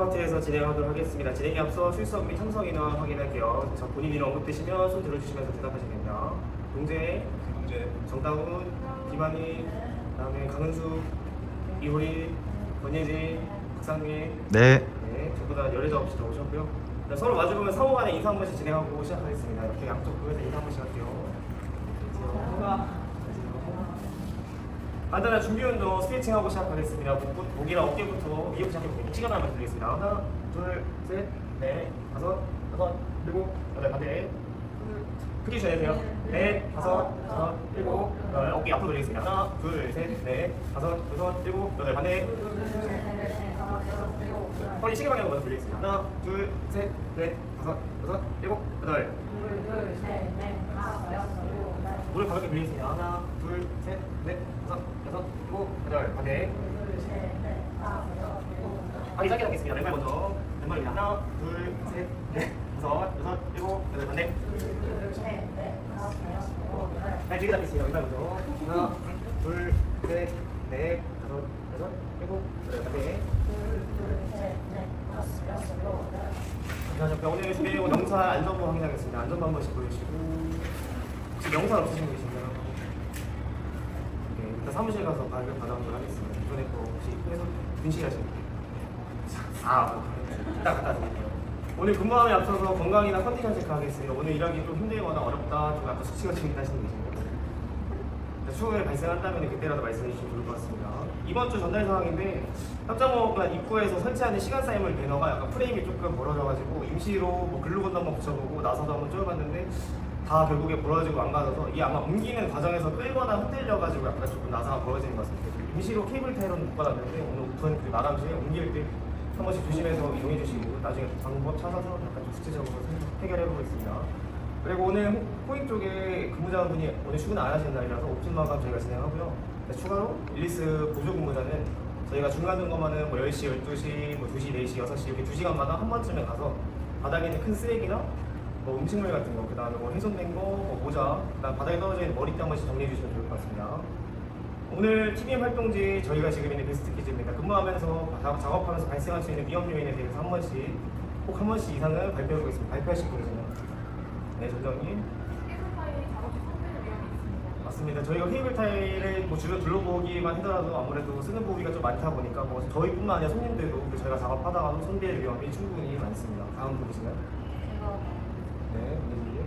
상태에서 진행하도록 하겠습니다. 진행에 앞서 출석 및 참석 인원 확인할게요. 그래서 본인 이름 언급되시면 손 들어주시면서 대답하시면 됩니다. 동재, 경제 정다운, 김한희, 그다음에 강은수, 이호리, 권예진, 박상민, 네. 네, 전부 다 열애자 없이 다 오셨고요. 자, 서로 마주보면 상호 간에 인사 한 번씩 진행하고 시작하겠습니다. 이렇게 양쪽 부에서 인사 한 번씩 할게요. 간단한 준비 운동 스트레칭하고 시작하겠습니다. 목, 목이랑 어깨부터 위로 시작해볼게요. 시간 한번 드리겠습니다. 하나, 둘, 셋, 넷, 다섯, 여섯, 일곱, 여덟, 반대. 크게 쉬어야 넷, 다섯, 여섯, 일곱, 여덟, 어깨 앞으로 돌리겠습니다. 하나, 둘, 셋, 넷, 다섯, 여섯, 일곱, 여덟, 반대. 허리 시계 방향으로 먼저 돌리겠습니다. 하나, 둘, 셋, 넷, 다섯, 여섯, 일곱, 여덟. 무릎 가볍게 돌리겠습니다. 하나, 둘, 셋, 넷, 다섯, 여섯, 일곱, 반대. 허리 짧게 잡겠습니다. 왼발 먼저. 왼발입니다. 하나, 둘, 셋, 넷, 다섯, 여섯, 일곱, 여덟. 반대. 발 길게 잡겠습니다. 왼발 먼저. 하나, 둘, 셋, 넷, 다섯, 여섯, 일곱, 여덟. 반대. 자, 오늘 준비해온 영상 안전부 확인하겠습니다. 안전부 한 번씩 보여주시고 혹시 영상 없으신 분 계신가요? 네, 일단 사무실 가서 발급 받아보도록 하겠습니다. 이번에 또 혹시 회사 분실하신 분? 아, 이따 갖다 드릴게요. 오늘 근무함에 앞서서 건강이나 컨디션 체크하겠습니다. 오늘 일하기 좀 힘들거나 어렵다, 좀 약간 수치가 재밌다 하시는 분 계신가요? 추후에 발생한다면 그때라도 말씀해 주시면 좋을 것 같습니다. 이번 주 전달 상황인데 합정호관 입구에서 설치하는 시간 쌓임을 배너가 약간 프레임이 조금 벌어져가지고 임시로 뭐 글루건도 한번 붙여보고 나서도 한번 쪼여봤는데 다 결국에 벌어지고 안 가져서 이 아마 옮기는 과정에서 끌거나 흔들려가지고 약간 조금 나사가 벌어지는 것 같습니다. 임시로 케이블 타이로는 묶어놨는데 오늘 오픈 그 마감 시에 옮길 때 한 번씩 조심해서 이용해 주시고 나중에 방법 찾아서 약간 좀 구체적으로 해결해 보겠습니다. 그리고 오늘 호- 호잉 쪽에 근무자분이 오늘 출근 안 하시는 날이라서 오픈 마감 저희가 진행하고요. 네, 추가로 일리스 보조 근무자는 저희가 중간 점검하는 뭐 10시, 12시, 뭐 2시, 4시, 6시 이렇게 2시간마다 한 번쯤에 가서 바닥에 있는 큰 쓰레기나 뭐 음식물 같은 거, 그 다음에 뭐 훼손된 거, 뭐 모자, 그다음 바닥에 떨어져 있는 머리띠 한 번씩 정리해 주시면 좋을 것 같습니다. 오늘 TBM 활동지 저희가 지금 있는 베스트 퀴즈입니다. 근무하면서 자- 작업하면서 발생할 수 있는 위험 요인에 대해서 한 번씩 꼭 한 번씩 이상은 발표해 보겠습니다. 발표하실 분이세요? 네, 전장님. 맞습니다. 저희가 케이블 타일을 뭐 주변 둘러보기만 하더라도 아무래도 쓰는 부위가 좀 많다 보니까 뭐 저희뿐만 아니라 손님들도 그 저희가 작업하다가도 손괴 위험이 충분히 많습니다. 다음 분이신가요? 네, 문진님.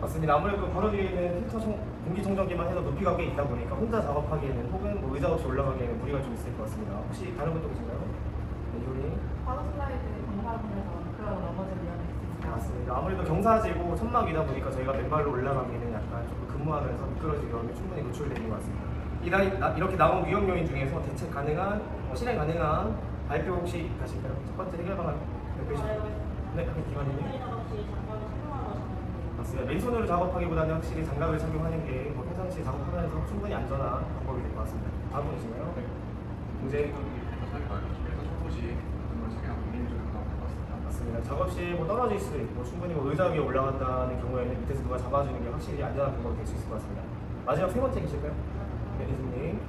맞습니다. 아무래도 바로 뒤에 있는 필터 청, 공기청정기만 해도 높이가 꽤 있다 보니까 혼자 작업하기에는 혹은 뭐 의자 없이 올라가기에는 무리가 좀 있을 것 같습니다. 혹시 다른 분도 계신가요? 네, 요리. 네, 맞습니다. 아무래도 경사지고 천막이다 보니까 저희가 맨발로 올라가기에는 약간 조금 근무하면서 미끄러질 위험이 충분히 노출되는 것 같습니다. 이날 나- 이렇게 나온 위험 요인 중에서 대책 가능한, 어, 실행 가능한 발표 혹시 가실까요? 첫 번째 해결 방안 발표 주시죠. 네, 기관님. 맞습니다. 맨손으로 작업하기보다는 확실히 장갑을 착용하는 게 뭐, 평상시 작업하면서 충분히 안전한 방법이 될 것 같습니다. 다음 분이신가요? 네. 문제 맞습니다. 작업실 뭐 떨어질 수도 있고 충분히 뭐 의자 위에 올라간다는 경우에는 밑에서 누가 잡아주는 게 확실히 안전한 방법이 될 수 있을 것 같습니다. 마지막 세 번째 계실까요? 네, 이수님.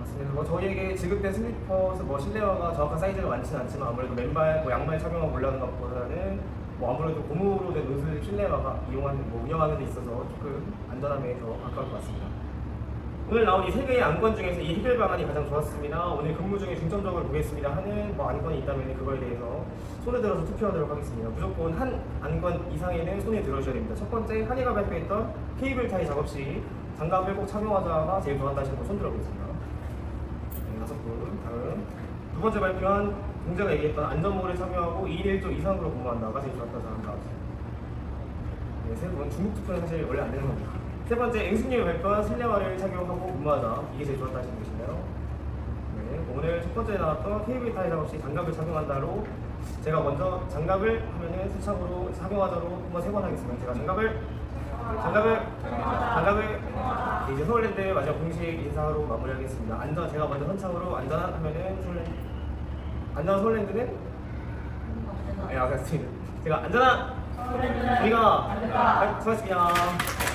맞습니다. 뭐 저희에게 지급된 슬리퍼스 뭐 실내화가 정확한 사이즈가 많지는 않지만 아무래도 맨발, 뭐 양말 착용하고 올라가는 것보다는 뭐 아무래도 고무로 된 노즐 실내화가 이용하는 뭐 운영하는 데 있어서 조금 안전함에 더 가까울 것 같습니다. 오늘 나온 이 세 개의 안건 중에서 이 해결 방안이 가장 좋았습니다. 오늘 근무 중에 중점적으로 보겠습니다 하는 뭐 안건이 있다면 그거에 대해서 손을 들어서 투표하도록 하겠습니다. 무조건 한 안건 이상에는 손에 들어주셔야 됩니다. 첫 번째 한이가 발표했던 케이블 타이 작업 시 장갑을 꼭 착용하자가 제일 좋아한다 하시는 분손 들어보겠습니다. 네, 다섯 분. 다음 두 번째 발표한 동재가 얘기했던 안전모를 착용하고 2일 1조 이상으로 근무한다가 제일 좋았다 생각합니다. 네, 세 분. 중국 투표는 사실 원래 안 되는 겁니다. 세 번째, 앵수님이 발표한 실내화를 착용하고 근무하자. 이게 제일 좋았다 하시는 분이신가요? 네, 오늘 첫 번째 나왔던 케이블 타이 작업시 장갑을 착용한다로 제가 먼저 장갑을 하면은 수착으로 착용하자로 한번 세 번 하겠습니다. 제가 장갑을 장갑을 장갑을 네, 이제 서울랜드 마지막 공식 인사로 마무리하겠습니다. 안전 제가 먼저 선창으로 안전한 하면은 서울랜드 안전한 서울랜드는 네 알겠습니다. 제가 안전한 우리가 수고하셨습니다.